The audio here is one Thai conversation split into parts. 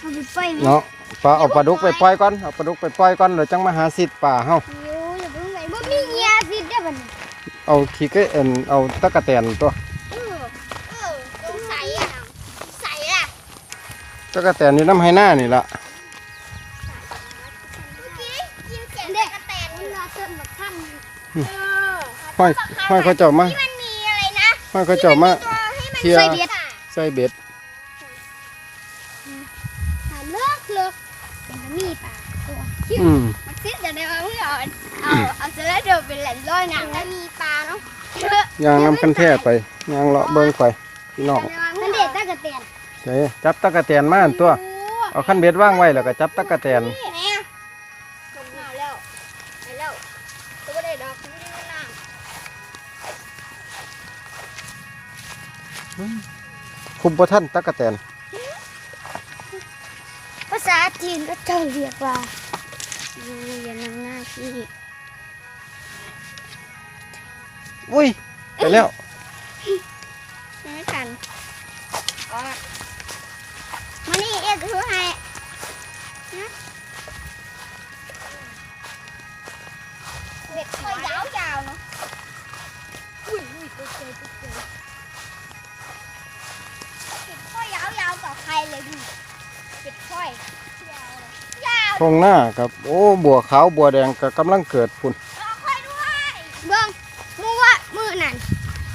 เอาไปปล่อยไหมเนาะปลาเอาปลาดุกไปปล่อยก่อนเอาปลาดุกไปปล่อยก่อนเดี๋ยวจังมาหาสิทธิ์ป่าเฮาอยู่อย่าเพิ่งไปบ่มีเงียสิได้อบัดนี้เอาขี้เกเอ็นเอาตะกะแตนตัวเออเออสงสัยอะใส่ล่ะตะกะแตนนี่น้ำให้หน้านี่ล่ะเมื่อกี้กินเสียงเด็กกระแตนมันรอต้นบักท่านเออห้อยห้อยเขาเจ้ามาที่มันมีอะไรนะห้อยเขาเจ้ามาตัวให้มันเคลียร์ใส่เบ็ดใส่เบ็ด ตัวอืม มันคิดจะได้ว่าเพื่อเอาเอาเอาสไลเดอร์เป็นแหล่งร้อยหนังแล้วมีปลาเนาะยางน้ำกันแท้ไปยางเลาะเบิ่งไปพี่น้องมันเด็ดตะกะเตียนเฮ้จับตะกะแตนมาอันตัว เอาขั้นเบ็ดว่างไว้แล้วก็จับตะกะแตนนี่แน่ผมมาแล้วไปแล้วตัวบ่ได้ดอกไม่ได้น้คุมประท่านตะกะแตนำภาษาจีนก็เจ้าเรียกว่า อยู่อย่านำหน้าที่อุ้ยไปแล้วไม่กันอ๋อมานี่เอ็กซ์คือให้นะเบ็ดคอยยาวๆเนาะอุ้ยอุ้ยตัวเจตัวเจเบ็ดคอยยาวๆกับใครเลยดิเบ็ดคอย ทงหน้าครับ โอ้ บัวขาว บัวแดงก็กำลังเกิดพุ่นรอคอยด้วยเบิ้งมือว่ามือนั่น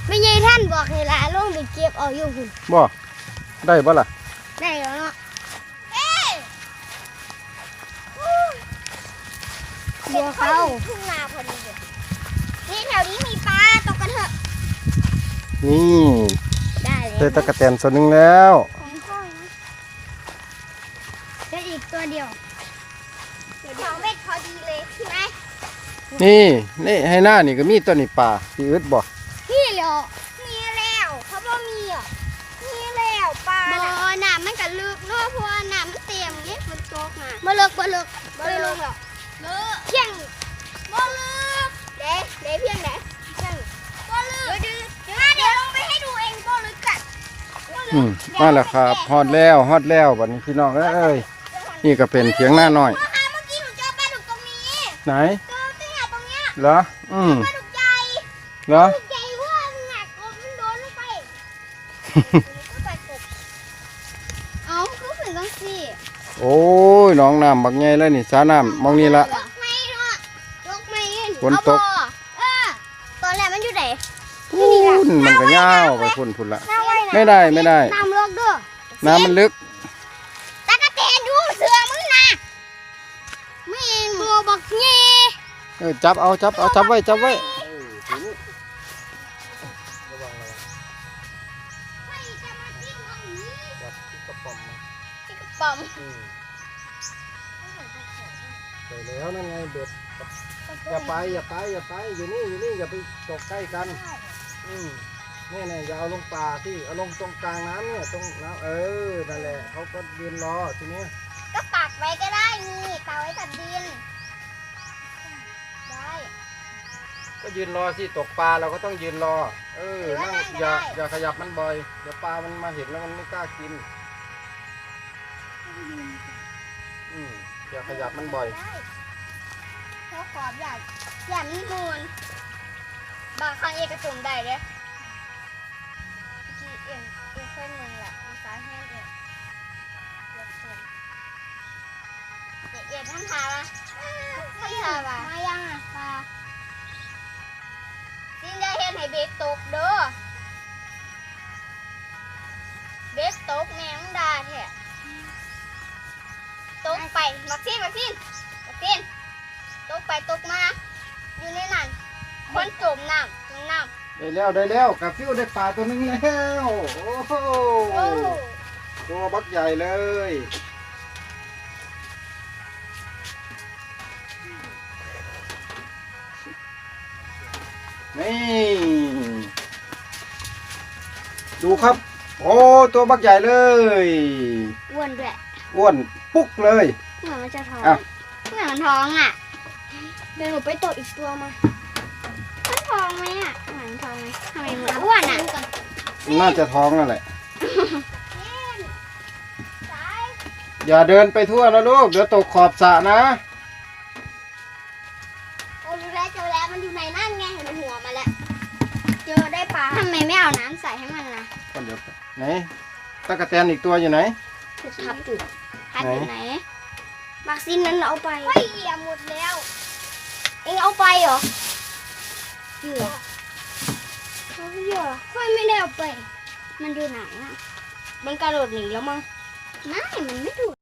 ไม่ใช่ท่านบอกให้ลาลงไปเก็บเอาอยู่หุ่นบ่ได้บ่ล่ะ ได้แล้วเนาะเอ้บัวเขาทุ่งนาพอดีเลยนี่แถวนี้มีปลาตกกันเถอะ นี่ได้เลยได้ตะกะแตนส่วนหนึงแล้ว ของพ่อยนะได้อีกตัวเดียว นี่นี่ให้หน้านี่ก็มีตัวนี้ป่าพี่อึดบ่นี่เหรอมีแล้วเขาบอกมีอะมีแล้วปลาบ่อน้ำมันก็ลึกเนาะเพราะว่าน้ำมันเต็มเนี่ยมันตกอะบ่ลึกบ่ลึกบ่ลึกหรอกลึกเพียงบ่ลึกเด้เด้เพียงไหนเพียงบ่ลึกเดี๋ยวเดี๋ยวเดี๋ยวลงไปให้ดูเองบ่ลึกกันบ่ลึกอืมมาแล้วครับฮอดแล้วฮอดแล้วบัดนี้พี่น้องเอ้ยนี่ก็เป็นเถียงหน้าน้อยพ่อคะเมื่อกี้หนูเจอปลาดุกตรงนี้ไหน เจอตั้งแต่ตรงเนี้ยเหรอ อืมปลาดุกใหญ่เหรอ ปลาดุกใหญ่เพราะว่าหนักกบมันโดนลงไปก็ไปกบเอาคือฝืนต้องสิโอ้ยหน้องน้ำบักใหญ่เลยนี่สาน้ำมองนี่ละ ยกไม่เนาะยกไม่เห็ฝนตก เอาบ่เออตอนแรกมันอยู่ไหนพุ่นมันก็ยาวไปพุ่นพุ่นละ น้ำไว้นะไม่ได้ไม่ได้ น้ำลกเด้อน้ำมันลึกตะกะเตนดูเสือมึงนะไม่เองตัวบักเงี้ เออจับเอาจับเอาจับไว้จับไว้ใครจะมาจิ้มตรงนี้กระป๋อมที่กระป๋อมไปแล้วนั่นไงเบ็ดอย่าไปอย่าไปอย่าไปอยู่นี่อยู่นี่อย่าไปตกใกล้กัน อืมนี่ไงอย่าเอาลงป่าที่เอาลงตรงกลางน้ำเนี่ยตรงน้ำเออนั่นแหละเขาก็ยืนรอทีนี้ก็ปักไว้ก็ได้นี่ปักไว้กับดิน ก็ยืนรอสิตกปลาเราก็ต้องยืนรอ เออหรือว่านั่งนั่งก็อย่าได้อย่าขยับมันบ่อยเดี๋ยวปลามันมาเห็นแล้วมันไม่กล้ากิน อืมอย่าขยับมันบ่อยได้เพราะขอบอยากอยากมีมูลบางครั้งเอกกระตุ่มได้เด้ที่เอ็นเอ็นเคยมึงแหละมีสาแห้งเอ็นเลือกส่วนเอ็นเอ็นท่านทาวะท่านทาวะมายังอะปลาสิ นจะเห็นให้เบสตกเด้อ เบสตกแมงดาแท้ตกไปมักซินมักซินมักซินตกไปตกมา อยู่ในนั้นคนจมน้ำจมน้ำได้แล้วได้แล้วกาฟิวได้ปลาตัวหนึงแล้ว โอ้โหโอ้ตัวบักใหญ่เลย นี่ดูครับ โอ้ตัวบักใหญ่เลยอ้วนด้วยอ้วนปุ๊กเลยเหมือนมันจะท้องอ้าวเหมือนมันท้องอะเดี๋ยวหนูไปตกอีกตัวมามันท้องไหมอะเหมือนท้องไหมทำไมเหมือนอ้วนอะน่าจะท้องนั่นแหละสายอย่าเดินไปทั่วนะลูกเดี๋ยวตกขอบสระนะาทำไมไม่เอาน้ำใส่ให้มันล่ะก็เดี๋ยวไหนตะกะแตนอีกตัวอยู่ไหนทับจุดทับอยู่ไหนวัคซีนนั้นเอาไปเฮ้ยเหยียบหมดแล้ว เองเอาไปเหรอเหยื่อเอาเหยื่อค่อยไม่ได้เอาไป มันอยู่ไหนอะ มันกระโดดหนีแล้วมั้งไม่มันไม่ถูก